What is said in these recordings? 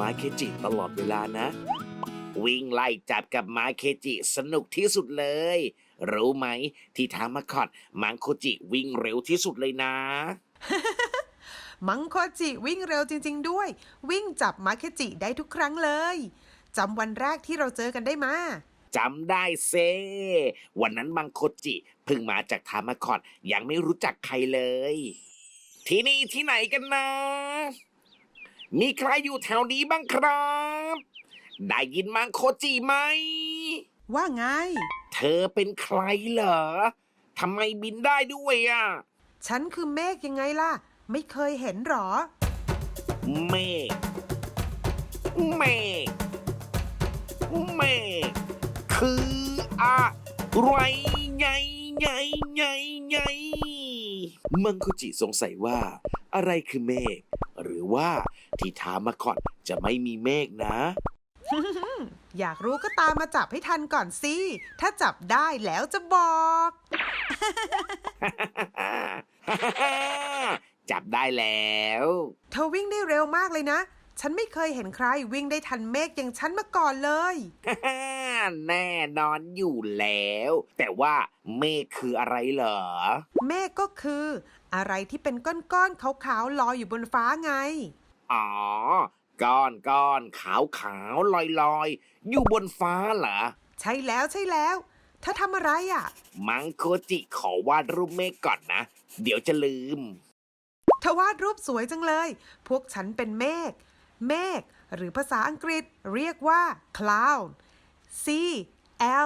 ม้าเคจิตลอดเวลานะ วิ่งไล่จับกับม้าเคจิสนุกที่สุดเลย รู้ไหม ที่ทามาคอดมังคุจิวิ่งเร็วที่สุดเลยนะ มังโคจิวิ่งเร็วจริง ๆ ด้วย วิ่งจับมาเคจิได้ทุกครั้งเลยจำวันแรกที่เราเจอกันได้มาจำได้เซ วันนั้นมังคจิเพิ่งมาจากทามาคอดยังไม่รู้จักใครเลย ที่นี่ที่ไหนกันนะ มีใครอยู่แถวนี้บ้างครับ ได้ยินมังโคจิไหม ว่าไง เธอเป็นใครเหรอทำไมบินได้ด้วยอะ ฉันคือเมฆยังไงล่ะ ไม่เคยเห็นหรอ เมฆ เมฆ เมฆ คืออะไรไงไงไงไงมังคุจิสงสัยว่า อะไรคือเมฆหรือว่า ที่ทามาคอดจะไม่มีเมฆนะ อยากรู้ก็ตามมาจับให้ทันก่อนสิ ถ้าจับได้แล้วจะบอก จับได้แล้ว เธอวิ่งได้เร็วมากเลยนะ ฉันไม่เคยเห็นใครวิ่งได้ทันเมฆอย่างฉันมาก่อนเลย แน่นอนอยู่แล้ว แต่ว่าเมฆคืออะไรเหรอ เมฆก็คือ อะไรที่เป็นก้อนๆขาวๆลอยอยู่บนฟ้าไง อ๋อ ก้อนก้อนขาวขาวลอยลอยๆอยู่บนฟ้าเหรอ ใช่แล้วใช่แล้วเธอทำอะไรอะ มังโคจิขอวาดรูปเมฆก่อนนะ เดี๋ยวจะลืมเธอวาดรูปสวยจังเลย พวกฉันเป็นเมฆ เมฆหรือภาษาอังกฤษเรียกว่า cloud C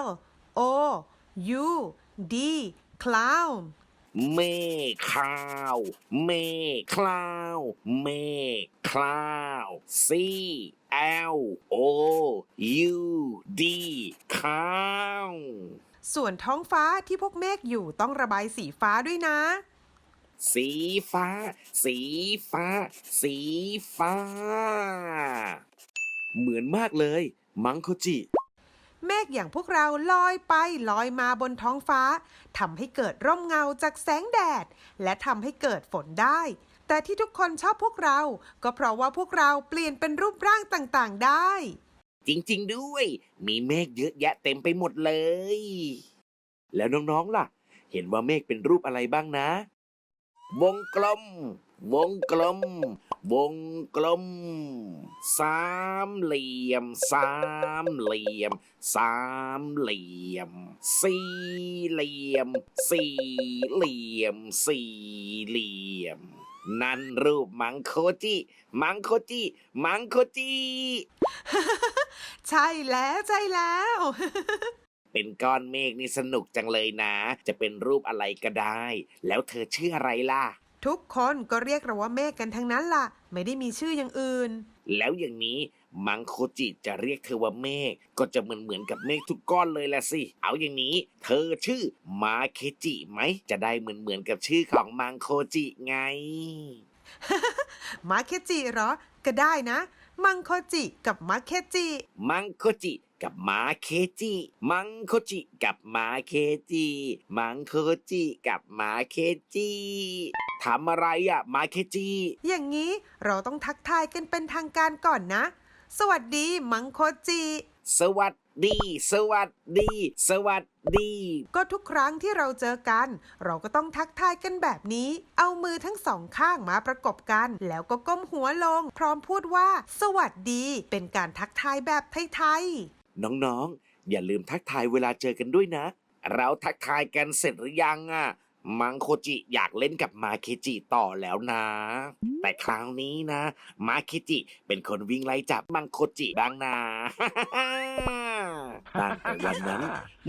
L O U D cloud เมฆคลาว เมฆคลาว เมฆคลาว C L O U D คลาวส่วนท้องฟ้าที่พวกเมฆอยู่ต้องระบายสีฟ้าด้วยนะ สีฟ้า สีฟ้า สีฟ้า เหมือนมากเลย มังโคจิ เมฆอย่างพวกเราลอยไปลอยมาบนท้องฟ้าทำให้เกิดร่มเงาจากแสงแดด และทำให้เกิดฝนได้ แต่ที่ทุกคนชอบพวกเรา ก็เพราะว่าพวกเราเปลี่ยนเป็นรูปร่างต่างๆได้ จริงๆด้วย มีเมฆเยอะแยะเต็มไปหมดเลย แล้วน้องๆล่ะ เห็นว่าเมฆเป็นรูปอะไรบ้างนะ วงกลม วงกลม วงกลม สามเหลี่ยม สามเหลี่ยม สามเหลี่ยม สี่เหลี่ยม สี่เหลี่ยม สี่เหลี่ยม นั่นรูปมังโคจิมังโคจิมังโคจิใช่แล้วใช่แล้ว เป็นก้อนเมฆนี่สนุกจังเลยนะ จะเป็นรูปอะไรก็ได้ แล้วเธอชื่ออะไรล่ะ ทุกคนก็เรียกเราว่าเมฆกันทั้งนั้นล่ะ ไม่ได้มีชื่ออย่างอื่น แล้วอย่างนี้มังโคจิจะเรียกเธอว่าเมฆก็จะเหมือนเหมือนๆกับเมฆทุกก้อนเลยละสิ เอาอย่างนี้ เธอชื่อมาเคจิไหม จะได้เหมือนเหมือนๆกับชื่อของมังโคจิไง มาเคจิเหรอ ก็ได้นะ มังโคจิกับมาเคจิ มังโคจิกับมาเคจิ มังโคจิกับมาเคจิ มังโคจิกับมาเคจิ ทำอะไรอะมาเคจิอย่างนี้เราต้องทักทายกันเป็นทางการก่อนนะ สวัสดีมังโคจิ สวัสดี สวัสดี สวัสดี ก็ทุกครั้งที่เราเจอกัน เราก็ต้องทักทายกันแบบนี้ เอามือทั้งสองข้างมาประกบกัน แล้วก็ก้มหัวลง พร้อมพูดว่า สวัสดี เป็นการทักทายแบบไทยน้องๆ อย่าลืมทักทายเวลาเจอกันด้วยนะ เราทักทายกันเสร็จหรือยังอะ มังโคจิอยากเล่นกับมาเคจิต่อแล้วนะ แต่คราวนี้นะ มาเคจิเป็นคนวิ่งไล่จับมังโคจิบ้างนะตั้งแต่วันนั้น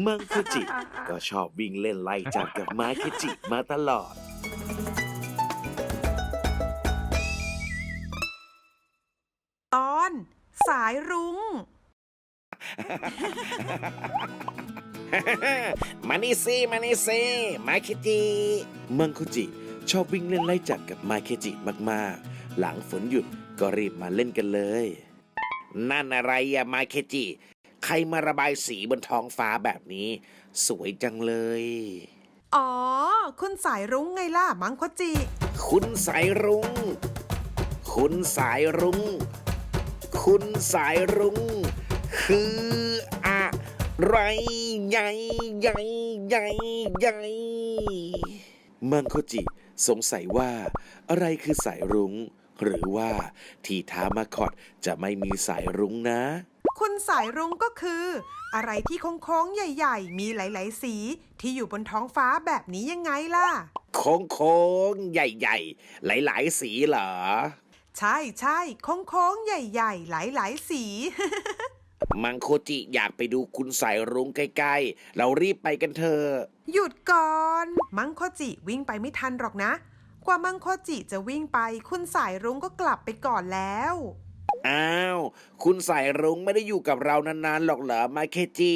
มังโคจิก็ชอบวิ่งเล่นไล่จับกับมาเคจิมาตลอดตอนสายรุง้ง มานี่ซิมานี่ซิมาเคจิมังคุจิ ชอบวิ่งเล่นไล่จับกับมาเคจิมากๆ หลังฝนหยุดก็รีบมาเล่นกันเลย นั่นอะไรอะมาเคจิ ใครมาระบายสีบนท้องฟ้าแบบนี้ สวยจังเลย อ๋อ คุณสายรุ้งไงล่ะ มังโคจิ คุณสายรุง้ง คุณสายรุง้ง คุณสายรุง้ง คืออะ ไรใหญ่ใหญ่ใหญ่ใหญ่มังโคจิ สงสัยว่า อะไรคือสายรุง้ง หรือว่า ที่ท้ามาคอดจะไม่มีสายรุ้งนะ คุณสายรุ้งก็คือ อะไรที่โค้งๆใหญ่ ๆ มีหลาย ๆ สี ที่อยู่บนท้องฟ้าแบบนี้ยังไงล่ะ โค้งโค้งๆใหญ่ ๆ หลาย ๆ สีเหรอ ใช่ใช่โค้งๆใหญ่ ๆ หลาย ๆ สี มังโคจิอยากไปดูคุณสายรุ้งใกล้ๆ เรารีบไปกันเถอะหยุดก่อน มังโคจิวิ่งไปไม่ทันหรอกนะ กว่ามังโคจิจะวิ่งไป คุณสายรุ้งก็กลับไปก่อนแล้ว อ้าว คุณสายรุ้งไม่ได้อยู่กับเรานานๆหรอกเหรอมาเคจิ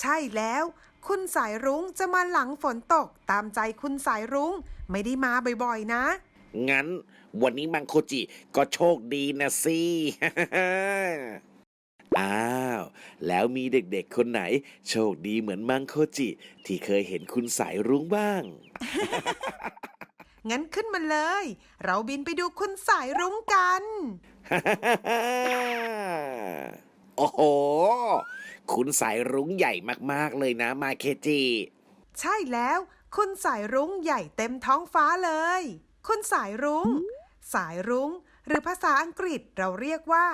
ใช่แล้ว คุณสายรุ้งจะมาหลังฝนตกตามใจคุณสายรุ้ง ไม่ได้มาบ่อยๆนะ งั้น วันนี้มังโคจิก็โชคดีนะสิ อ้าว แล้วมีเด็กๆคนไหน โชคดีเหมือนมังโคจิ ที่เคยเห็นคุณสายรุ้งบ้าง งั้นขึ้นมาเลย เราบินไปดูคุณสายรุ้งกัน โอ้โห คุณสายรุ้งใหญ่มากๆเลยนะมาเคจิ ใช่แล้ว คุณสายรุ้งใหญ่เต็มท้องฟ้าเลย คุณสายรุ้ง สายรุ้ง หรือภาษาอังกฤษเราเรียกว่า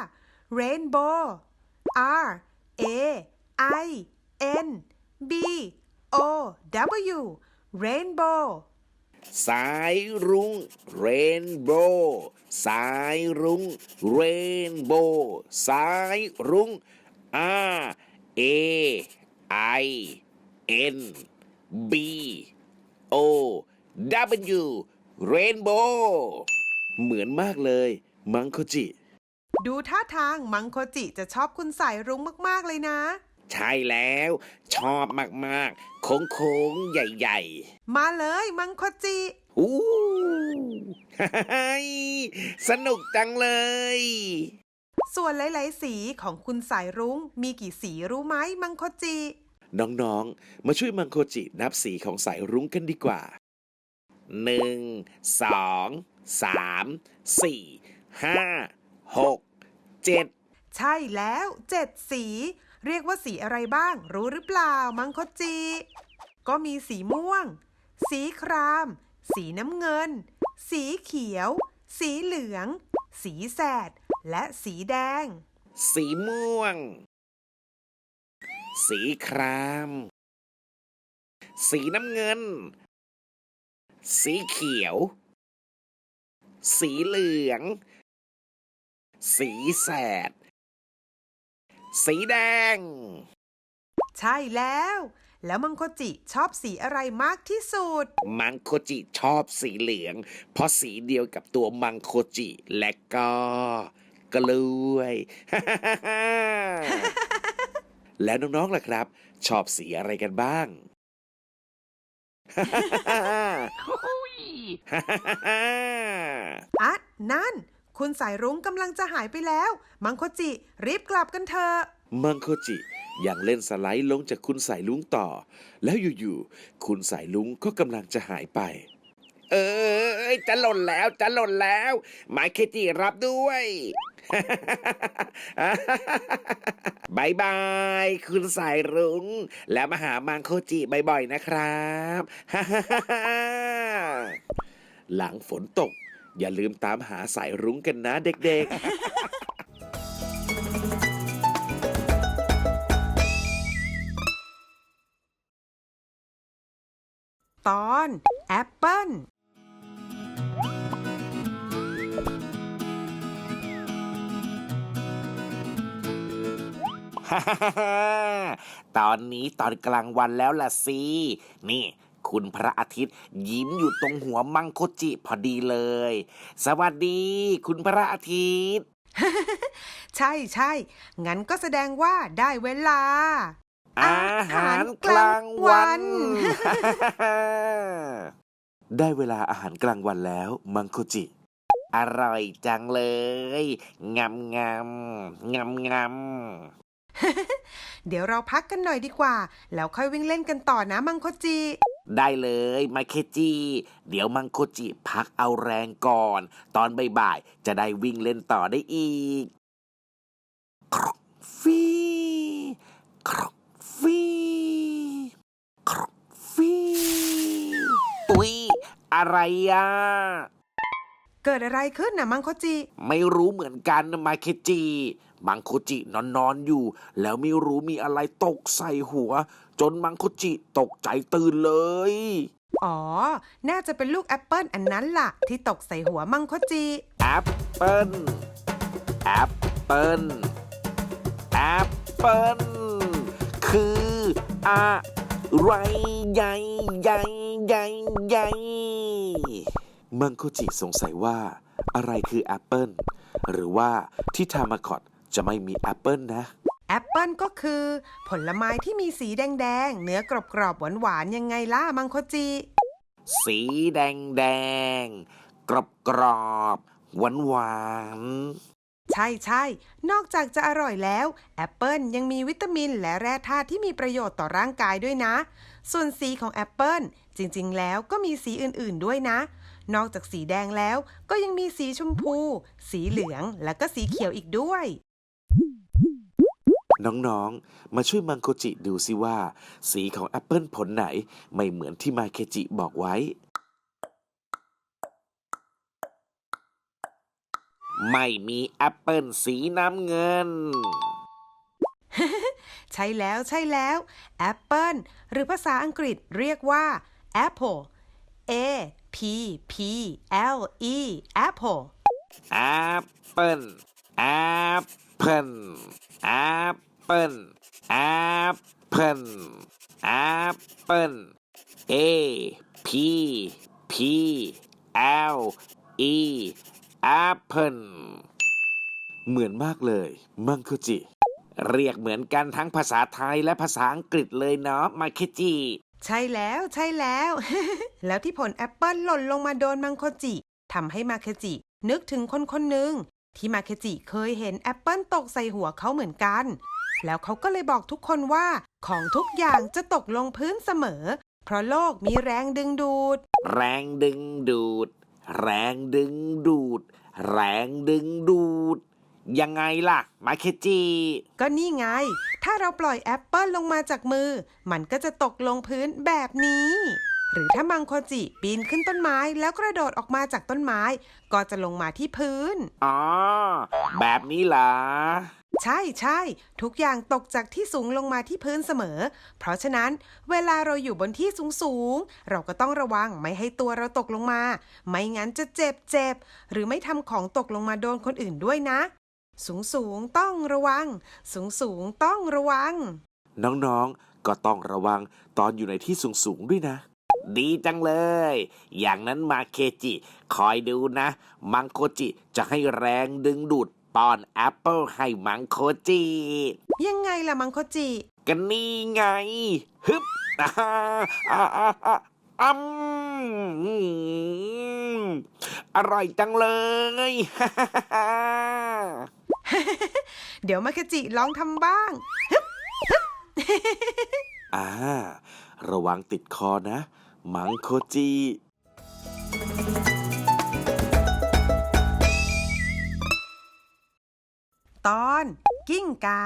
rainbow R A I N B O W rainbow สายรุ้งเรนโบว์สายรุ้งเรนโบว์สายรุ้ง R A I N B O W เรนโบว์เหมือนมากเลย มังคจิ ดูท่าทางมังโคจิจะชอบคุณสายรุ้งมากๆเลยนะ ใช่แล้ว ชอบมากๆ โค้งๆ ใหญ่ มาเลยมังโคจิ ๆ อู้สนุกจังเลย ส่วนหลายๆ สีของคุณสายรุ้งมีกี่สีรู้ไหมมังโคจิ น้องๆ มาช่วยมังโคจินับสีของสายรุ้งกันดีกว่าหนึ่งสองสามสี่ห้าหก เจ็ดใช่แล้วเจ็ดสี เรียกว่าสีอะไรบ้าง รู้หรือเปล่า มังคจิ ก็มีสีม่วง สีคราม สีน้ำเงิน สีเขียว สีเหลือง สีแสด และสีแดง สีม่วง สีคราม สีน้ำเงิน สีเขียว สีเหลือง สีแสด สีแดง ใช่แล้ว แล้วมังคจิชอบสีอะไรมากที่สุด มังโคจิชอบสีเหลือง เพราะสีเดียวกับตัวมังโคจิและก็กล้วย แล้วน้องๆล่ะครับ ชอบสีอะไรกันบ้าง อะนั่น คุณสายรุ้งกำลังจะหายไปแล้ว มังคจิ รีบกลับกันเถอะมังโคจิยังเล่นสไลด์ลงจากคุณสายลุงต่อ แล้วอยู่ๆคุณสายลุงก็กำลังจะหายไป เอ้ยจะหล่นแล้วจะหล่นแล้วหมายเคจิรับด้วยบายบาย คุณสายรุง้ง แล้วมาหามังโคจิบ่อยๆนะครับ หลังฝนตก อย่าลืมตามหาสายรุ้งกันนะเด็กๆตอนแอปเปิ้ลฮ่าฮ่าฮ่าตอนนี้ตอนกลางวันแล้วล่ะสิ นี่ คุณพระอาทิตย์ ยิ้มอยู่ตรงหัวมังโคจิพอดีเลย สวัสดี คุณพระอาทิตย์ ใช่ใช่งั้นก็แสดงว่าได้เวลา อาหารกลางวัน ได้เวลาอาหารกลางวันแล้ว มังโคจิ อร่อยจังเลยงำงำงำงำเดี๋ยวเราพักกันหน่อยดีกว่า แล้วค่อยวิ่งเล่นกันต่อนะมังคจิ ได้เลยมาเคจิ เดี๋ยวมังโคจิพักเอาแรงก่อน ตอนบ่ายๆจะได้วิ่งเล่นต่อได้อีกครอกฟีครอกฟีครอกฟีอุ๊ย อะไรอะ เกิดอะไรขึ้นนะมังคจิ ไม่รู้เหมือนกันนะมาเคจิ มังโคจินอนนอนๆอยู่ แล้วไม่รู้มีอะไรตกใส่หัว จนมังโคจิตกใจตื่นเลย อ๋อ น่าจะเป็นลูกแอปเปิลอันนั้นล่ะ ที่ตกใส่หัวมังคจิ แอปเปิลแอปเปิลแอปเปิลคืออะไรใหญ่ใหญ่ใหญ่ใหญ่มังโคจิสงสัยว่า อะไรคือแอปเปิลหรือว่าที่ทามาคอต จะไม่มีแอปเปิลนะ แอปเปิลก็คือ ผลไม้ที่มีสีแดงๆ เนื้อกรอบๆ หวานๆ ยังไงล่ะมังคจิ สีแดงแดงกรอบกรอบหวานหวานๆ ใช่ใช่นอกจากจะอร่อยแล้ว แอปเปิลยังมีวิตามินและแร่ธาตุที่มีประโยชน์ต่อร่างกายด้วยนะ ส่วนสีของแอปเปิลจริงๆ แล้วก็มีสีอื่นๆ ด้วยนะ นอกจากสีแดงแล้วก็ยังมีสีชมพู สีเหลือง และก็สีเขียวอีกด้วย น้องๆ มาช่วยมังโคจิดูสิว่า สีของแอปเปิลผลไหนไม่เหมือนที่มาเคจิบอกไว้ ไม่มีแอปเปิลสีน้ำเงิน ใช่แล้วใช่แล้วแอปเปิลหรือภาษาอังกฤษเรียกว่า apple A P P L E apple แอปเปิลแอปเปิลแอป เปิลแอปเปิลแอปเปิล A P P L E แอปเปิลเหมือนมากเลย มังคุจิ เรียกเหมือนกันทั้งภาษาไทยและภาษาอังกฤษเลยเนาะมาเคจิ ใช่แล้วใช่แล้ว แล้วที่ผลแอปเปิลหล่นลงมาโดนมังคจิทำให้มาเคจิ นึกถึงคนคนหนึ่งที่มาเคจิเคยเห็นแอปเปิลตกใส่หัวเขาเหมือนกัน แล้วเขาก็เลยบอกทุกคนว่า ของทุกอย่างจะตกลงพื้นเสมอ เพราะโลกมีแรงดึงดูด แรงดึงดูด แรงดึงดูด แรงดึงดูด ยังไงล่ะ มาเคจิ ก็นี่ไง ถ้าเราปล่อยแอปเปิลลงมาจากมือ มันก็จะตกลงพื้นแบบนี้ หรือถ้ามังโคจิปีนขึ้นต้นไม้แล้วกระโดดออกมาจากต้นไม้ ก็จะลงมาที่พื้น อ๋อ แบบนี้ล่ะ ใช่ใช่ทุกอย่างตกจากที่สูงลงมาที่พื้นเสมอ เพราะฉะนั้นเวลาเราอยู่บนที่สูงสูงๆเราก็ต้องระวังไม่ให้ตัวเราตกลงมา ไม่งั้นจะเจ็บเจ็บหรือไม่ทำของตกลงมาโดนคนอื่นด้วยนะ สูงสูงต้องระวัง สูงสูงต้องระวัง น้องๆ ก็ต้องระวังตอนอยู่ในที่สูงๆด้วยนะ ดีจังเลย อย่างนั้นมาเคจิ คอยดูนะ มังโคจิจะให้แรงดึงดูด ป้อนแอปเปิลให้มังโคจิ ยังไงล่ะมังโคจิกันนี่ไง ฮึบอ่าอ่าอ่าอ่าอืมอร่อยจังเลย เดี๋ยวมาเคจิลองทำบ้างอ่า ระวังติดคอนะ มังโคจิ ตอน กิ้งกา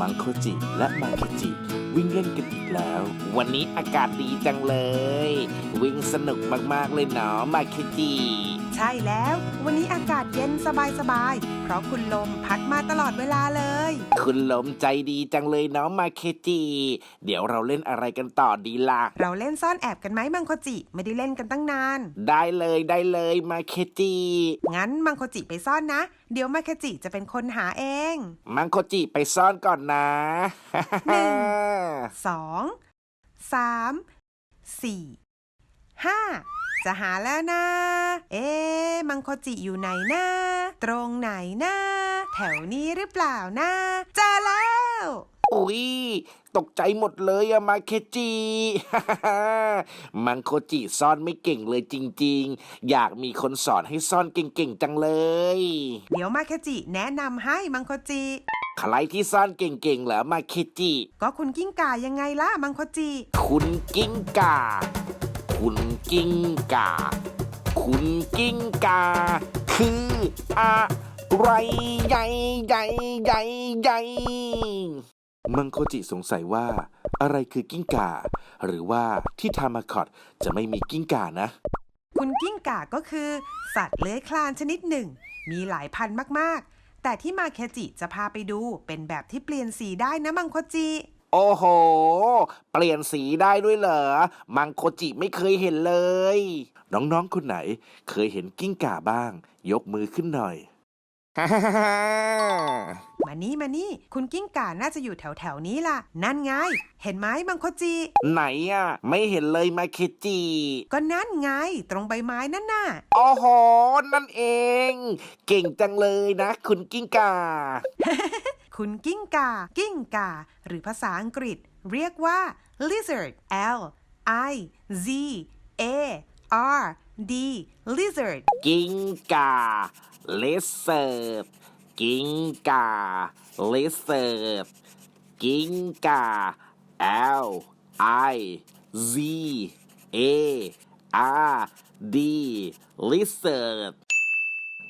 มังโคจิและมาเคจิ วิ่งเล่นกันอีกแล้ว วันนี้อากาศดีจังเลย วิ่งสนุกมากๆเลยเนาะมาเคจิใช่แล้ว วันนี้อากาศเย็นสบายๆเพราะคุณลมพัดมาตลอดเวลาเลย คุณลมใจดีจังเลยเนาะมาเคจิ เดี๋ยวเราเล่นอะไรกันต่อดีล่ะ เราเล่นซ่อนแอบกันไหมมังโคจิ ไม่ได้เล่นกันตั้งนาน ได้เลยได้เลยมาเคจิ งั้นมังโคจิไปซ่อนนะ เดี๋ยวมาเคจิจะเป็นคนหาเอง มังโคจิไปซ่อนก่อนนะหนึ่งสองสามสี่ห้าจะหาแล้วนะ เอ๊ะมังโคจิอยู่ไหนนะ ตรงไหนนะ แถวนี้หรือเปล่านะเจอแล้วอุ๊ยตกใจหมดเลยอะมาเคจิ มังโคจิซ่อนไม่เก่งเลยจริง ๆ อยากมีคนสอนให้ซ่อนเก่งๆจังเลย เดี๋ยวมาเคจิแนะนำให้มังโคจิใครที่ซ่อนเก่งๆเหรอมาเคจิ ก็คุณกิ้งก่ายังไงล่ะมังคจิ คุณกิ้งก่า คุณกิ้งก่า คุณกิ้งกา คืออะไรใหญ่ใหญ่ใหญ่ใหญ่มังโคจิสงสัยว่า อะไรคือกิ้งก่า หรือว่าที่ทามาคอตจะไม่มีกิ้งก่านะ คุณกิ้งก่าก็คือ สัตว์เลื้อยคลานชนิดหนึ่ง มีหลายพันธุ์มากๆ แต่ที่มาเคจิจะพาไปดูเป็นแบบที่เปลี่ยนสีได้นะมังคจิ โอ้โห เปลี่ยนสีได้ด้วยเหรอ มังโคจิไม่เคยเห็นเลย น้องๆ คนไหน เคยเห็นกิ้งก่าบ้าง ยกมือขึ้นหน่อยมานี่มานี่ คุณกิ้งก่าน่าจะอยู่แถวแถวๆนี้ล่ะ นั่นไง เห็นไหมมังคจิไหนอะ ไม่เห็นเลยมาเคจิก็นั่นไง ตรงใบไม้นั่นน่ะโอ้โหนั่นเอง เก่งจังเลยนะ คุณกิ้งก่า คุณกิ้งก่ากิ้งก่าหรือภาษาอังกฤษ เรียกว่า lizard L I Z A R D lizard กิ้งก่าเลสเซิร์ดกิ้งก่าเลสเซิร์ดกิ้งก่า L I Z A R D lizard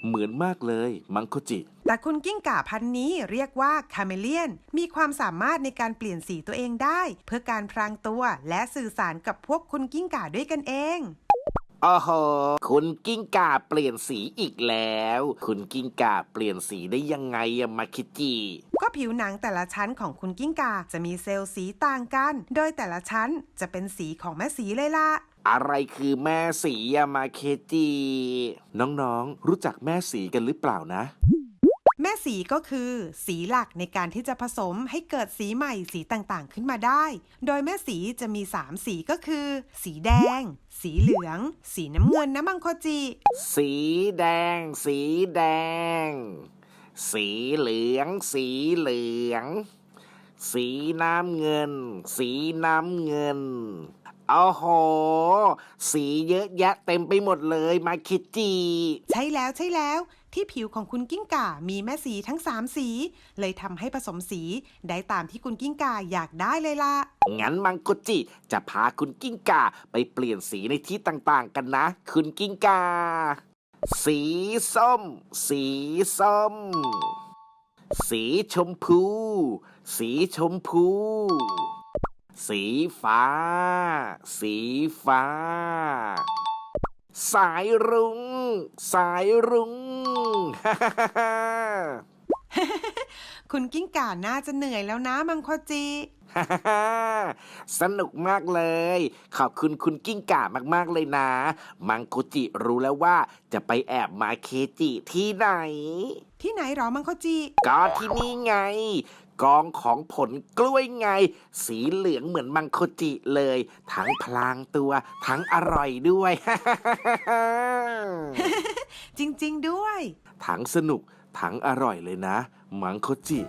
เหมือนมากเลยมังโคจิ แต่คุณกิ้งก่าพันธุ์นี้เรียกว่าคาเมเลียน มีความสามารถในการเปลี่ยนสีตัวเองได้ เพื่อการพรางตัวและสื่อสารกับพวกคุณกิ้งก่าด้วยกันเองโอ้โห คุณกิ้งก่าเปลี่ยนสีอีกแล้ว คุณกิ้งก่าเปลี่ยนสีได้ยังไงอะมาคิจิก็ผิวหนังแต่ละชั้นของคุณกิ้งก่าจะมีเซลล์สีต่างกัน โดยแต่ละชั้นจะเป็นสีของแม่สีเลยล่ะ อะไรคือแม่สีอะมาเคจิ น้องๆ รู้จักแม่สีกันหรือเปล่านะ แม่สีก็คือสีหลักในการที่จะผสมให้เกิดสีใหม่สีต่างๆขึ้นมาได้ โดยแม่สีจะมี 3 สีก็คือ สีแดง สีเหลือง สีน้ำเงินนะมังโคจิ สีแดง สีแดง สีเหลือง สีเหลือง สีน้ำเงิน สีน้ำเงิน โอ้โห สีเยอะแยะเต็มไปหมดเลยมาคิจิใช่แล้วใช่แล้ว ที่ผิวของคุณกิ้งก่ามีแม่สีทั้ง 3 สี เลยทำให้ผสมสีได้ตามที่คุณกิ้งก่าอยากได้เลยล่ะ งั้นมังโกจิจะพาคุณกิ้งก่าไปเปลี่ยนสีในที่ต่างๆกันนะ คุณกิ้งก่า สีส้ม สีส้ม สีชมพู สีชมพู สีฟ้า สีฟ้า สายรุง้ง สายรุง้ง คุณกิ้งก่าน่าจะเหนื่อยแล้วนะมังโคจิฮ่าฮ่าสนุกมากเลย ขอบคุณคุณกิ้งก่ามากๆเลยนะ มังคุจิรู้แล้วว่าจะไปแอบมาเคจิที่ไหน ที่ไหนหรอมังโคจิก็ที่นี่ไง กองของผลกล้วยไง สีเหลืองเหมือนมังคุจิเลย ทั้งพลางตัว ทั้งอร่อยด้วย จริง ๆ ด้วย ทั้งสนุก ทั้งอร่อยเลยนะ มังคุจิ